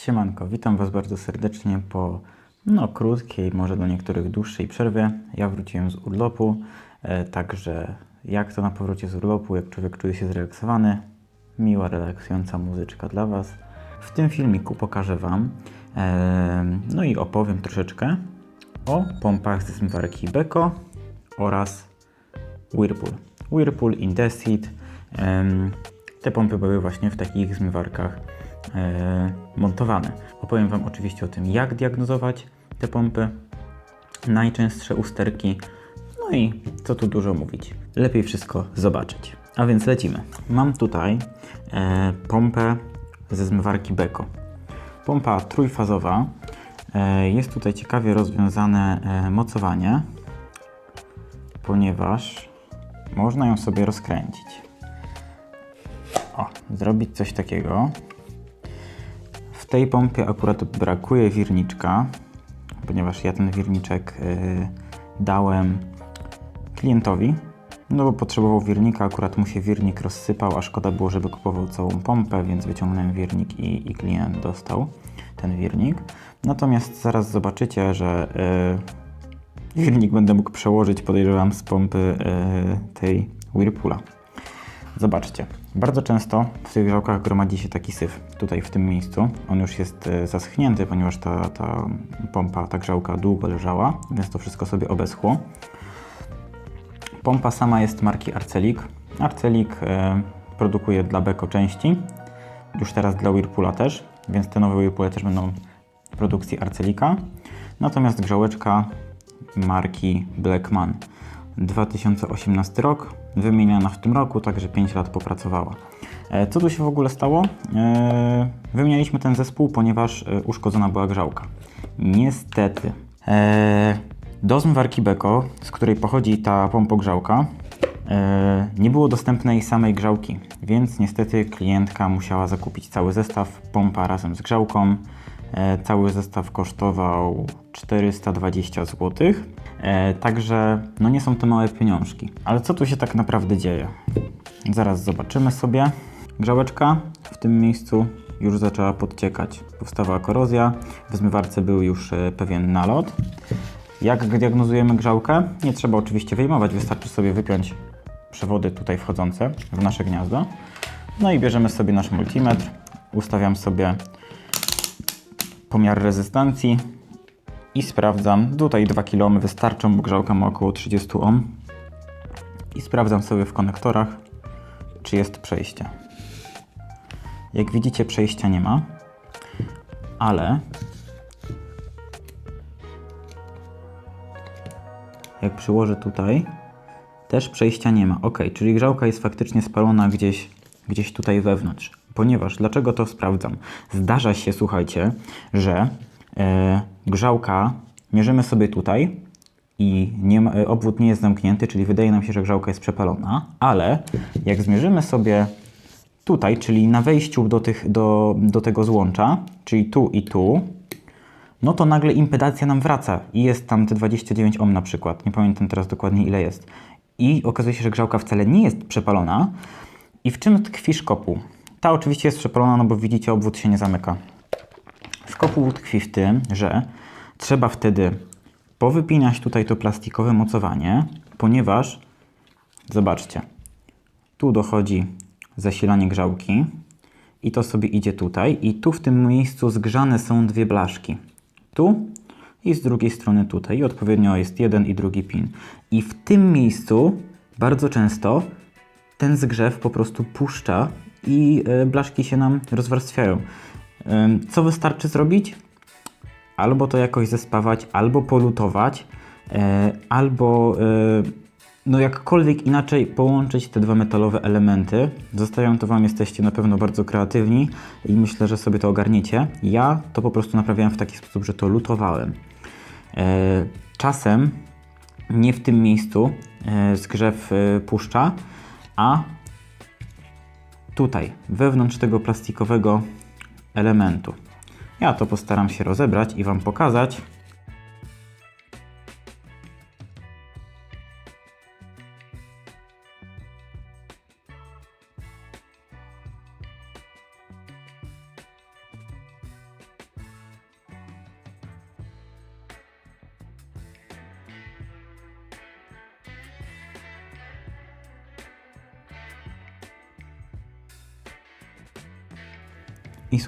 Siemanko, witam Was bardzo serdecznie po no, krótkiej, może dla niektórych dłuższej przerwie. Ja wróciłem z urlopu, e, także jak to na powrocie z urlopu, jak człowiek czuje się zrelaksowany, miła, relaksująca muzyczka dla Was. W tym filmiku pokażę Wam, e, no i opowiem troszeczkę o pompach ze zmywarki Beko oraz Whirlpool. Whirlpool Indesit. em, Te pompy były właśnie w takich zmywarkach e, montowane. Opowiem Wam oczywiście o tym, jak diagnozować te pompy, najczęstsze usterki, no i co tu dużo mówić. Lepiej wszystko zobaczyć. A więc lecimy. Mam tutaj e, pompę ze zmywarki Beko. Pompa trójfazowa. E, jest tutaj ciekawie rozwiązane e, mocowanie, ponieważ można ją sobie rozkręcić. O, zrobić coś takiego. Tej pompie akurat brakuje wirniczka, ponieważ ja ten wirniczek y, dałem klientowi, no bo potrzebował wirnika, akurat mu się wirnik rozsypał, a szkoda było, żeby kupował całą pompę, więc wyciągnąłem wirnik i, i klient dostał ten wirnik. Natomiast zaraz zobaczycie, że y, wirnik będę mógł przełożyć, podejrzewam, z pompy y, tej Whirlpoola. Zobaczcie, bardzo często w tych grzałkach gromadzi się taki syf, tutaj w tym miejscu. On już jest e, zaschnięty, ponieważ ta, ta pompa, ta grzałka długo leżała, więc to wszystko sobie obeschło. Pompa sama jest marki Arcelik. Arcelik e, produkuje dla Beko części, już teraz dla Whirlpoola też, więc te nowe Whirlpoole też będą produkcji Arcelika. Natomiast grzałeczka marki Blackman. 2018 rok, wymieniana w tym roku, także 5 lat popracowała. E, Co tu się w ogóle stało? E, Wymienialiśmy ten zespół, ponieważ e, uszkodzona była grzałka. Niestety, do zmywarki Beko, z której pochodzi ta pompogrzałka, nie było dostępnej samej grzałki, więc niestety klientka musiała zakupić cały zestaw, pompa razem z grzałką. Cały zestaw kosztował 420 zł. E, Także no nie są to małe pieniążki. Ale co tu się tak naprawdę dzieje? Zaraz zobaczymy sobie. Grzałeczka w tym miejscu już zaczęła podciekać. Powstawała korozja, w zmywarce był już e, pewien nalot. Jak diagnozujemy grzałkę? Nie trzeba oczywiście wyjmować, wystarczy sobie wypiąć przewody tutaj wchodzące w nasze gniazdo. No i bierzemy sobie nasz multimetr, ustawiam sobie pomiar rezystancji i sprawdzam. Tutaj 2 kΩ wystarczą, bo grzałka ma około 30 ohm. I sprawdzam sobie w konektorach, czy jest przejście. Jak widzicie, przejścia nie ma, ale jak przyłożę tutaj, też przejścia nie ma. Ok, czyli grzałka jest faktycznie spalona gdzieś, gdzieś tutaj wewnątrz. Ponieważ, dlaczego to sprawdzam? Zdarza się, słuchajcie, że grzałka mierzymy sobie tutaj i nie ma, e, obwód nie jest zamknięty, czyli wydaje nam się, że grzałka jest przepalona, ale jak zmierzymy sobie tutaj, czyli na wejściu do, tych, do, do tego złącza, czyli tu i tu, no to nagle impedacja nam wraca i jest tam te 29 ohm na przykład. Nie pamiętam teraz dokładnie ile jest. I okazuje się, że grzałka wcale nie jest przepalona. I w czym tkwi szkopuł? Ta oczywiście jest przepalona, no bo widzicie, obwód się nie zamyka. Szkopuł tkwi w tym, że trzeba wtedy powypinać tutaj to plastikowe mocowanie, ponieważ, zobaczcie, tu dochodzi zasilanie grzałki i to sobie idzie tutaj i tu w tym miejscu zgrzane są dwie blaszki. Tu i z drugiej strony tutaj i odpowiednio jest jeden i drugi pin. I w tym miejscu bardzo często ten zgrzew po prostu puszcza i e, blaszki się nam rozwarstwiają. Co wystarczy zrobić? Albo to jakoś zespawać, albo polutować, e, albo e, no jakkolwiek inaczej połączyć te dwa metalowe elementy. Zostawiam to Wam, jesteście na pewno bardzo kreatywni i myślę, że sobie to ogarniecie. Ja to po prostu naprawiałem w taki sposób, że to lutowałem. E, Czasem nie w tym miejscu zgrzew puszcza, a tutaj, wewnątrz tego plastikowego elementu. Ja to postaram się rozebrać i Wam pokazać.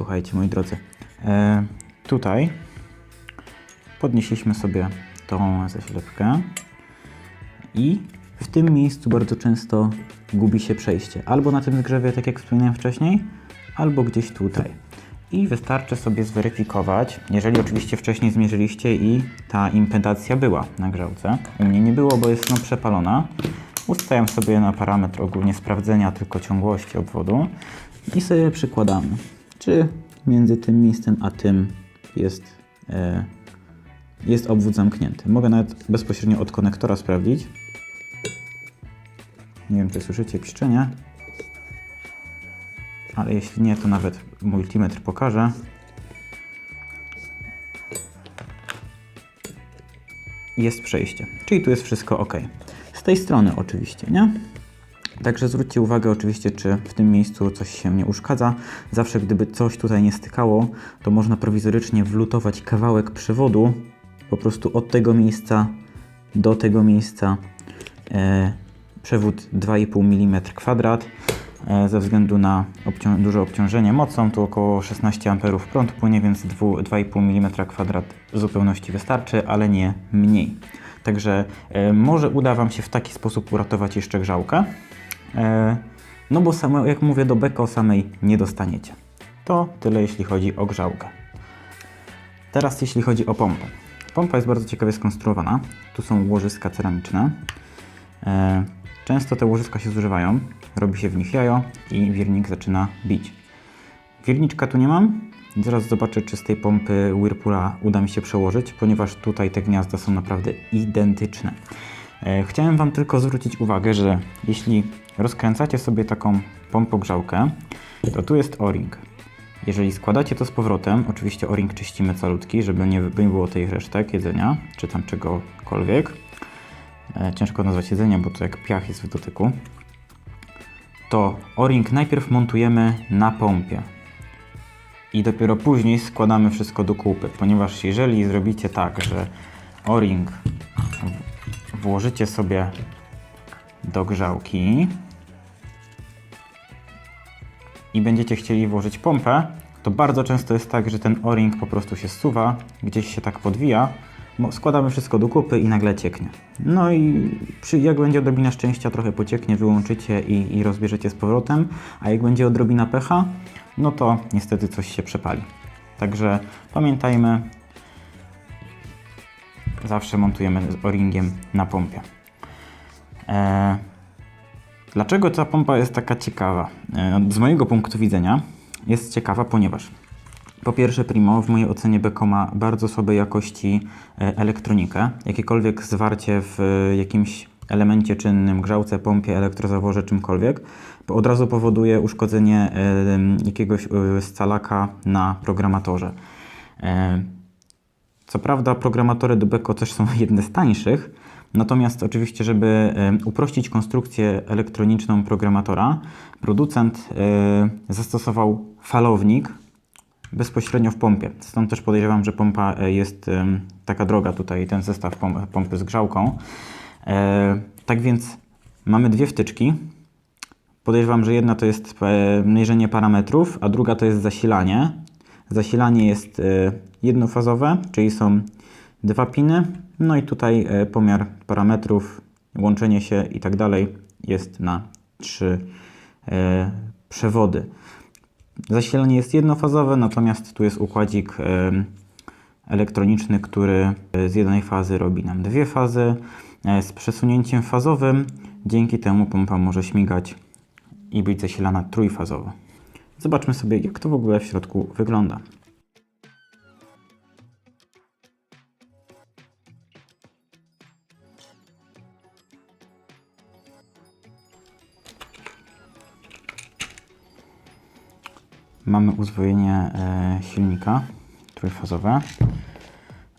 Słuchajcie, moi drodzy, e, tutaj podnieśliśmy sobie tą zaślepkę i w tym miejscu bardzo często gubi się przejście. Albo na tym zgrzewie, tak jak wspomniałem wcześniej, albo gdzieś tutaj. I wystarczy sobie zweryfikować, jeżeli oczywiście wcześniej zmierzyliście i ta impedacja była na grzałce. U mnie nie było, bo jest no przepalona. Ustawiam sobie na parametr ogólnie sprawdzenia tylko ciągłości obwodu i sobie przykładamy, czy między tym miejscem a tym jest, e, jest obwód zamknięty. Mogę nawet bezpośrednio od konektora sprawdzić. Nie wiem, czy słyszycie piszczenie, ale jeśli nie, to nawet multimetr pokaże. Jest przejście, czyli tu jest wszystko ok. Z tej strony oczywiście, nie? Także zwróćcie uwagę oczywiście, czy w tym miejscu coś się nie uszkadza. Zawsze gdyby coś tutaj nie stykało, to można prowizorycznie wlutować kawałek przewodu po prostu od tego miejsca do tego miejsca. E, przewód 2,5 mm kwadrat. E, ze względu na obcią duże obciążenie mocą, tu około 16 A prąd płynie, więc 2,5 mm kwadrat w zupełności wystarczy, ale nie mniej. Także e, może uda Wam się w taki sposób uratować jeszcze grzałkę. E, no bo same, jak mówię, do beko samej nie dostaniecie. To tyle jeśli chodzi o grzałkę. Teraz jeśli chodzi o pompę. Pompa jest bardzo ciekawie skonstruowana. Tu są łożyska ceramiczne. E, często te łożyska się zużywają, robi się w nich jajo i wirnik zaczyna bić. Wirniczka tu nie mam. Zaraz zobaczę, czy z tej pompy Whirlpoola uda mi się przełożyć, ponieważ tutaj te gniazda są naprawdę identyczne. E, Chciałem Wam tylko zwrócić uwagę, że jeśli rozkręcacie sobie taką pompogrzałkę, to tu jest o-ring. Jeżeli składacie to z powrotem, oczywiście o-ring czyścimy calutki, żeby nie, by nie było tych resztek jedzenia, czy tam czegokolwiek. E, Ciężko nazwać jedzenie, bo to jak piach jest w dotyku. To o-ring najpierw montujemy na pompie i dopiero później składamy wszystko do kupy, ponieważ jeżeli zrobicie tak, że o-ring włożycie sobie do grzałki i będziecie chcieli włożyć pompę, to bardzo często jest tak, że ten o-ring po prostu się zsuwa, gdzieś się tak podwija, składamy wszystko do kupy i nagle cieknie. No i przy, jak będzie odrobina szczęścia, trochę pocieknie, wyłączycie i, i rozbierzecie z powrotem, a jak będzie odrobina pecha, no to niestety coś się przepali. Także pamiętajmy, zawsze montujemy z o-ringiem na pompie. Eee, dlaczego ta pompa jest taka ciekawa? Eee, z mojego punktu widzenia jest ciekawa, ponieważ po pierwsze, Primo w mojej ocenie Beko ma bardzo słabej jakości e, elektronikę. Jakiekolwiek zwarcie w e, jakimś elemencie czynnym, grzałce, pompie, elektrozaworze, czymkolwiek, bo od razu powoduje uszkodzenie e, jakiegoś scalaka na programatorze. Co prawda programatory do też są jedne z tańszych, natomiast oczywiście, żeby e, uprościć konstrukcję elektroniczną programatora, producent e, zastosował falownik bezpośrednio w pompie. Stąd też podejrzewam, że pompa e, jest taka droga tutaj, ten zestaw pom- pompy z grzałką. Tak więc mamy dwie wtyczki. Podejrzewam, że jedna to jest mierzenie parametrów, a druga to jest zasilanie. Zasilanie jest e, jednofazowe, czyli są dwa piny. No i tutaj e, pomiar parametrów, łączenie się i tak dalej jest na trzy e, przewody. Zasilanie jest jednofazowe, natomiast tu jest układzik elektroniczny, który z jednej fazy robi nam dwie fazy. Z przesunięciem fazowym, dzięki temu pompa może śmigać i być zasilana trójfazowo. Zobaczmy sobie, jak to w ogóle w środku wygląda. Mamy uzwojenie e, silnika trójfazowe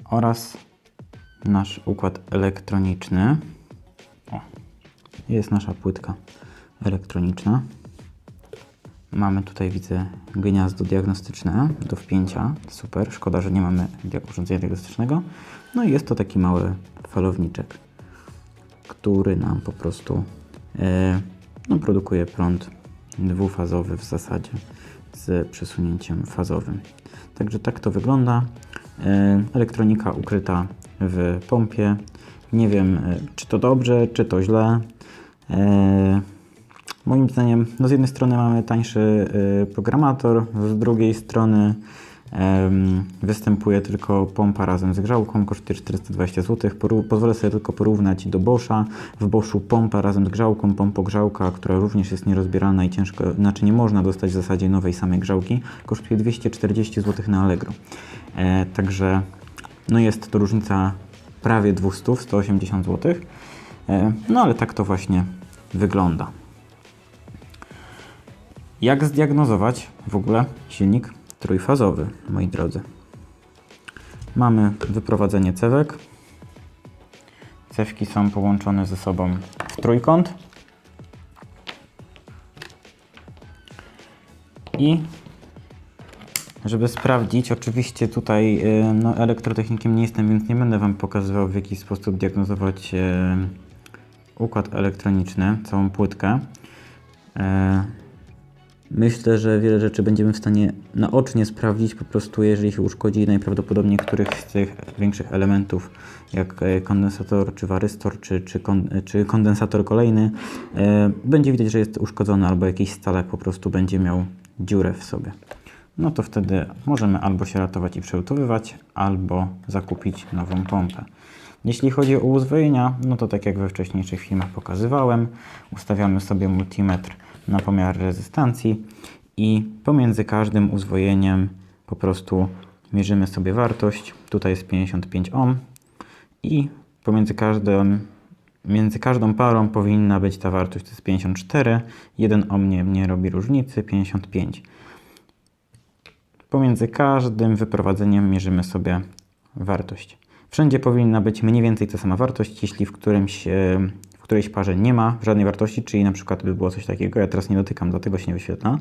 oraz nasz układ elektroniczny. O, jest nasza płytka elektroniczna. Mamy tutaj, widzę, gniazdo diagnostyczne do wpięcia. Super, szkoda, że nie mamy urządzenia diagnostycznego. No i jest to taki mały falowniczek, który nam po prostu e, no, produkuje prąd dwufazowy w zasadzie z przesunięciem fazowym. Także tak to wygląda. E, Elektronika ukryta w pompie. Nie wiem, e, czy to dobrze, czy to źle. Moim zdaniem, no z jednej strony mamy tańszy e, programator, z drugiej strony występuje tylko pompa razem z grzałką, kosztuje 420 zł. Pozwolę sobie tylko porównać do Boscha. W Boschu pompa razem z grzałką, pompogrzałka, która również jest nierozbieralna i ciężko, znaczy nie można dostać w zasadzie nowej samej grzałki, kosztuje 240 zł na Allegro. E, także no jest to różnica prawie 200, 180 zł. E, no ale tak to właśnie wygląda. Jak zdiagnozować w ogóle silnik trójfazowy, moi drodzy? Mamy wyprowadzenie cewek. Cewki są połączone ze sobą w trójkąt. I żeby sprawdzić, oczywiście tutaj y, no, elektrotechnikiem nie jestem, więc nie będę Wam pokazywał w jaki sposób diagnozować y, układ elektroniczny, całą płytkę. E, Myślę, że wiele rzeczy będziemy w stanie naocznie sprawdzić, po prostu jeżeli się uszkodzi najprawdopodobniej któryś z tych większych elementów, jak e, kondensator, czy warystor, czy, czy, kon, czy kondensator kolejny, e, będzie widać, że jest uszkodzony, albo jakiś stalak po prostu będzie miał dziurę w sobie. No to wtedy możemy albo się ratować i przelutowywać, albo zakupić nową pompę. Jeśli chodzi o uzwojenia, no to tak jak we wcześniejszych filmach pokazywałem, ustawiamy sobie multimetr na pomiar rezystancji i pomiędzy każdym uzwojeniem po prostu mierzymy sobie wartość. Tutaj jest 55 ohm i pomiędzy każdym, między każdą parą powinna być ta wartość, to jest 54. 1 ohm nie, nie robi różnicy, 55. Pomiędzy każdym wyprowadzeniem mierzymy sobie wartość. Wszędzie powinna być mniej więcej ta sama wartość, jeśli w którymś, którejś parze nie ma żadnej wartości, czyli na przykład by było coś takiego, ja teraz nie dotykam, dlatego się nie wyświetla,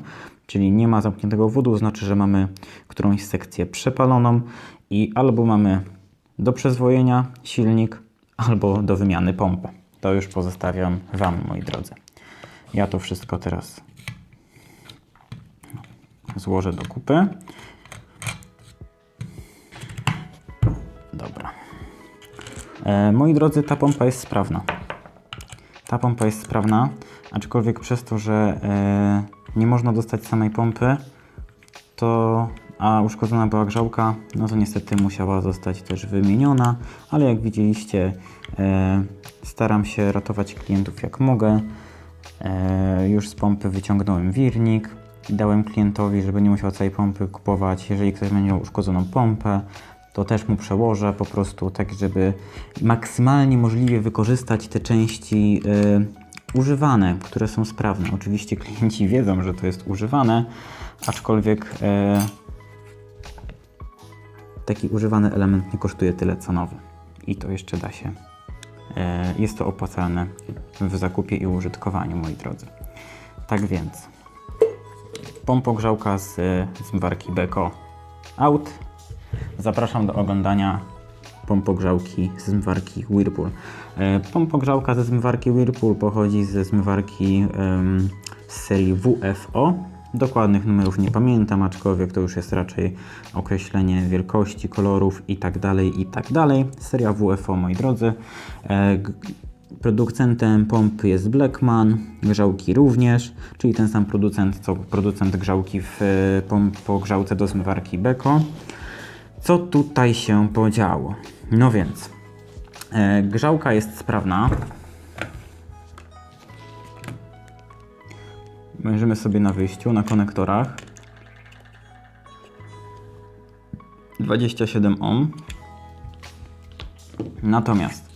czyli nie ma zamkniętego wwodu, znaczy, że mamy którąś sekcję przepaloną i albo mamy do przezwojenia silnik, albo do wymiany pompę. To już pozostawiam Wam, moi drodzy. Ja to wszystko teraz złożę do kupy. Dobra. E, moi drodzy, ta pompa jest sprawna. Ta pompa jest sprawna, aczkolwiek przez to, że e, nie można dostać samej pompy, to a uszkodzona była grzałka, no to niestety musiała zostać też wymieniona, ale jak widzieliście, e, staram się ratować klientów jak mogę. E, już z pompy wyciągnąłem wirnik i dałem klientowi, żeby nie musiał całej pompy kupować. Jeżeli ktoś będzie miał uszkodzoną pompę, to też mu przełożę po prostu tak, żeby maksymalnie możliwie wykorzystać te części y, używane, które są sprawne. Oczywiście klienci wiedzą, że to jest używane, aczkolwiek y, taki używany element nie kosztuje tyle co nowy. I to jeszcze da się. y, Jest to opłacalne w zakupie i użytkowaniu, moi drodzy. Tak więc, pompogrzałka z zmywarki Beko out. Zapraszam do oglądania pompogrzałki z zmywarki Whirlpool. E, Pompogrzałka ze zmywarki Whirlpool pochodzi ze zmywarki em, z serii WFO. Dokładnych numerów nie pamiętam, aczkolwiek to już jest raczej określenie wielkości, kolorów i tak dalej, i tak. Seria WFO, moi drodzy. E, Producentem pompy jest Blackman, grzałki również, czyli ten sam producent co producent grzałki w e, pompogrzałce do zmywarki Beko. Co tutaj się podziało? No więc, e, grzałka jest sprawna. Mierzymy sobie na wyjściu, na konektorach. 27 ohm. Natomiast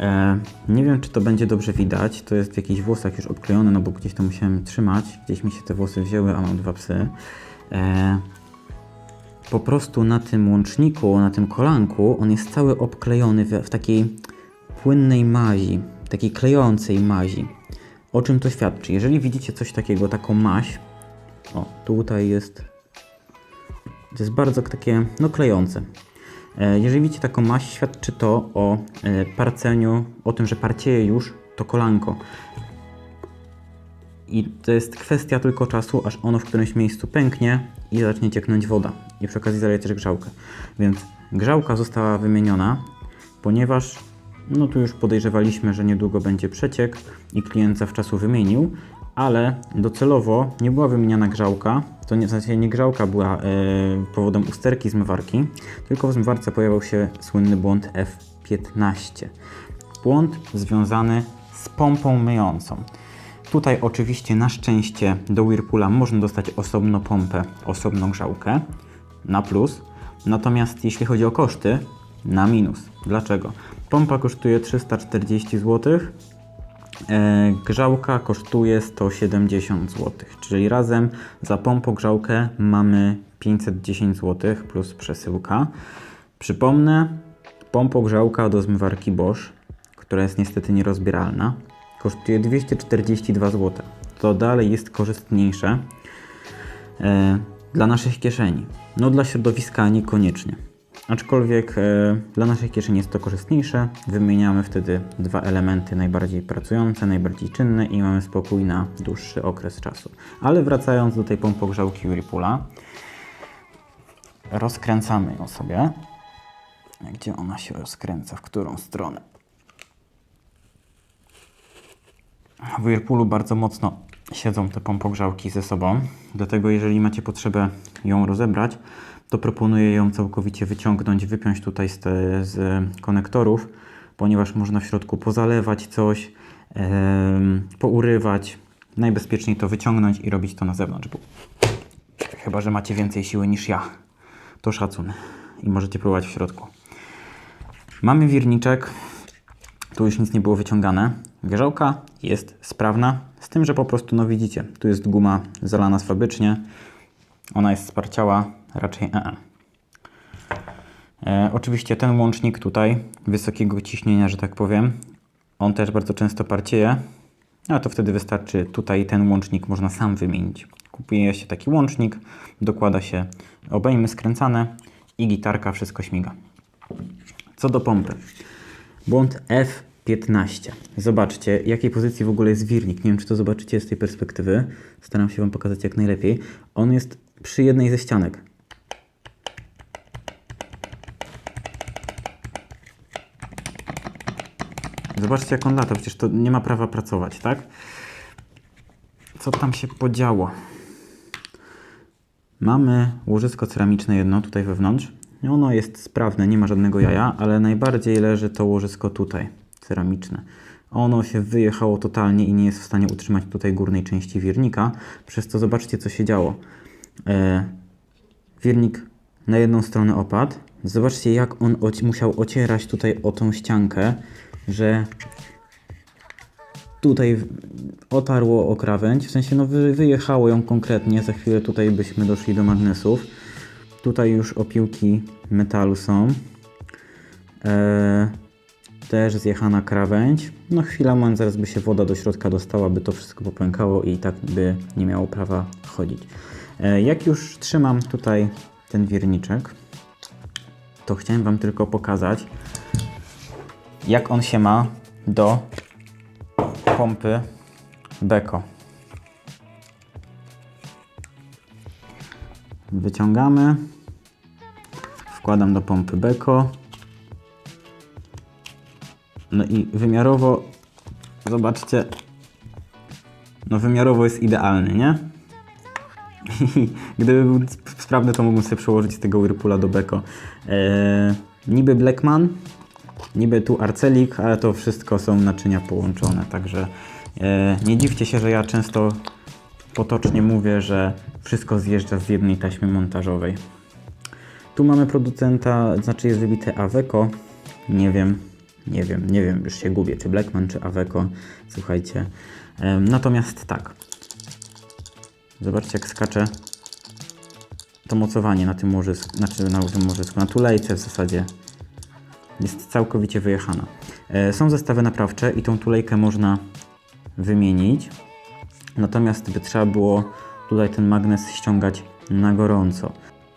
e, nie wiem, czy to będzie dobrze widać. To jest w jakichś włosach już obklejone, no bo gdzieś to musiałem trzymać. Gdzieś mi się te włosy wzięły, a mam dwa psy. E, po prostu na tym łączniku, na tym kolanku, on jest cały obklejony w, w takiej płynnej mazi, takiej klejącej mazi. O czym to świadczy? Jeżeli widzicie coś takiego, taką maź, o, tutaj jest, to jest bardzo takie, no klejące. E, Jeżeli widzicie taką maź, świadczy to o e, parceniu, o tym, że parcieje już to kolanko. I to jest kwestia tylko czasu, aż ono w którymś miejscu pęknie i zacznie cieknąć woda. I przy okazji zaleje też grzałkę. Więc grzałka została wymieniona, ponieważ no tu już podejrzewaliśmy, że niedługo będzie przeciek i klient zawczasu wymienił, ale docelowo nie była wymieniana grzałka, to nie, w sensie nie grzałka była e, powodem usterki zmywarki, tylko w zmywarce pojawił się słynny błąd F15. Błąd związany z pompą myjącą. Tutaj oczywiście na szczęście do Whirlpoola można dostać osobno pompę, osobną grzałkę na plus. Natomiast jeśli chodzi o koszty, na minus. Dlaczego? Pompa kosztuje 340 zł, e, grzałka kosztuje 170 zł, czyli razem za pompogrzałkę mamy 510 zł plus przesyłka. Przypomnę, pompogrzałka do zmywarki Bosch, która jest niestety nierozbieralna, kosztuje 242 zł. To dalej jest korzystniejsze e, dla naszych kieszeni. No dla środowiska niekoniecznie. Aczkolwiek e, dla naszych kieszeni jest to korzystniejsze. Wymieniamy wtedy dwa elementy najbardziej pracujące, najbardziej czynne i mamy spokój na dłuższy okres czasu. Ale wracając do tej pompogrzałki Whirlpoola, rozkręcamy ją sobie. Gdzie ona się rozkręca? W którą stronę? W Whirlpoolu bardzo mocno siedzą te pompogrzałki ze sobą, dlatego jeżeli macie potrzebę ją rozebrać, to proponuję ją całkowicie wyciągnąć, wypiąć tutaj z, te, z konektorów, ponieważ można w środku pozalewać coś, em, pourywać. Najbezpieczniej to wyciągnąć i robić to na zewnątrz, bo chyba, że macie więcej siły niż ja. To szacun i możecie próbować w środku. Mamy wirniczek, tu już nic nie było wyciągane. Grzałka jest sprawna, z tym, że po prostu, no widzicie, tu jest guma zalana fabrycznie. Ona jest sparciała, raczej e, -e. e Oczywiście ten łącznik tutaj, wysokiego ciśnienia, że tak powiem, on też bardzo często parcieje, a to wtedy wystarczy tutaj ten łącznik można sam wymienić. Kupuje się taki łącznik, dokłada się obejmy skręcane i gitarka, wszystko śmiga. Co do pompy. Błąd F15. Zobaczcie, jakiej pozycji w ogóle jest wirnik. Nie wiem, czy to zobaczycie z tej perspektywy. Staram się Wam pokazać jak najlepiej. On jest przy jednej ze ścianek. Zobaczcie, jak on lata. Przecież to nie ma prawa pracować, tak? Co tam się podziało? Mamy łożysko ceramiczne jedno tutaj wewnątrz. Ono jest sprawne, nie ma żadnego jaja, ale najbardziej leży to łożysko tutaj, ceramiczne. Ono się wyjechało totalnie i nie jest w stanie utrzymać tutaj górnej części wirnika, przez co zobaczcie co się działo. E, wirnik na jedną stronę opadł. Zobaczcie jak on oci musiał ocierać tutaj o tą ściankę, że tutaj otarło o krawędź, w sensie no wy, wyjechało ją konkretnie, za chwilę tutaj byśmy doszli do magnesów. Tutaj już opiłki metalu są. Eee, też zjechana krawędź. No chwila moment, zaraz by się woda do środka dostała, by to wszystko popękało i tak by nie miało prawa chodzić. Eee, jak już trzymam tutaj ten wierniczek, to chciałem Wam tylko pokazać, jak on się ma do pompy Beko. Wyciągamy. Wkładam do pompy Beko. No i wymiarowo, zobaczcie, no wymiarowo jest idealny, nie? Gdyby był sprawny, to mógłbym sobie przełożyć z tego Whirlpoola do Beko. Eee, niby Blackman, niby tu Arcelik, ale to wszystko są naczynia połączone, także e, nie dziwcie się, że ja często potocznie mówię, że wszystko zjeżdża z jednej taśmy montażowej. Tu mamy producenta, znaczy jest wybite Aveco. Nie wiem, nie wiem, nie wiem, już się gubię, czy Blackman, czy Aveco. Słuchajcie. Natomiast tak. Zobaczcie, jak skacze to mocowanie na tym łożysku, znaczy na tym łożysku, na tulejce w zasadzie jest całkowicie wyjechana. E, są zestawy naprawcze i tą tulejkę można wymienić. Natomiast by trzeba było tutaj ten magnes ściągać na gorąco.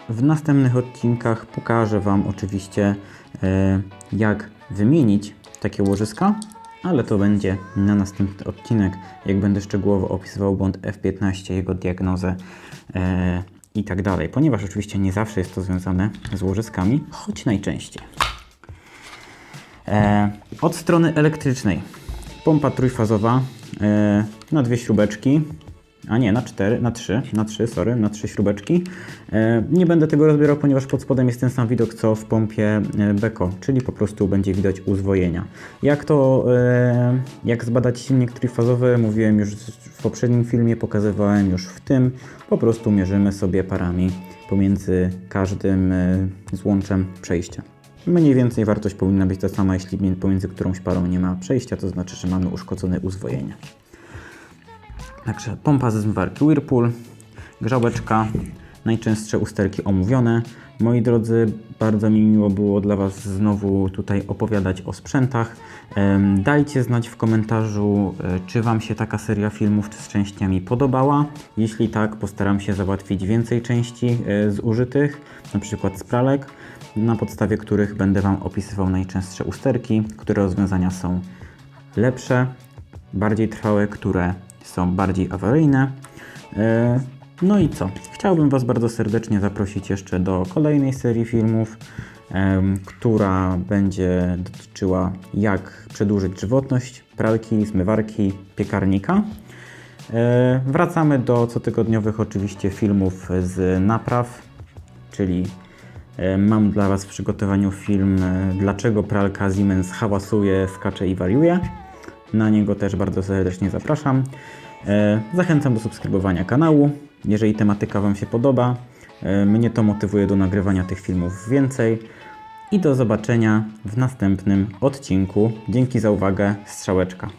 W następnych odcinkach pokażę Wam oczywiście e, jak wymienić takie łożyska, ale to będzie na następny odcinek, jak będę szczegółowo opisywał błąd F15, jego diagnozę e, i tak dalej, ponieważ oczywiście nie zawsze jest to związane z łożyskami, choć najczęściej. E, od strony elektrycznej. Pompa trójfazowa na dwie śrubeczki, a nie, na cztery, na trzy, na trzy, sorry, na trzy śrubeczki. E, nie będę tego rozbierał, ponieważ pod spodem jest ten sam widok co w pompie e, Beko, czyli po prostu będzie widać uzwojenia. Jak to, e, jak zbadać silnik trójfazowy, mówiłem już w poprzednim filmie, pokazywałem już w tym. Po prostu mierzymy sobie parami pomiędzy każdym złączem przejścia. Mniej więcej wartość powinna być ta sama, jeśli mi- pomiędzy którąś parą nie ma przejścia, to znaczy, że mamy uszkodzone uzwojenie. Także pompa ze zmywarki Whirlpool, grzałeczka, najczęstsze usterki omówione. Moi drodzy, bardzo mi miło było dla Was znowu tutaj opowiadać o sprzętach. Dajcie znać w komentarzu, e, czy Wam się taka seria filmów z częściami podobała. Jeśli tak, postaram się załatwić więcej części e, zużytych, na przykład z pralek, na podstawie których będę Wam opisywał najczęstsze usterki, które rozwiązania są lepsze, bardziej trwałe, które są bardziej awaryjne. E, No i co? Chciałbym Was bardzo serdecznie zaprosić jeszcze do kolejnej serii filmów, która będzie dotyczyła jak przedłużyć żywotność pralki, zmywarki, piekarnika. E, Wracamy do cotygodniowych oczywiście filmów z napraw, czyli e, mam dla Was w przygotowaniu film Dlaczego pralka Siemens hałasuje, skacze i wariuje. Na niego też bardzo serdecznie zapraszam. E, Zachęcam do subskrybowania kanału, jeżeli tematyka Wam się podoba. E, Mnie to motywuje do nagrywania tych filmów więcej. I do zobaczenia w następnym odcinku. Dzięki za uwagę. Strzałeczka.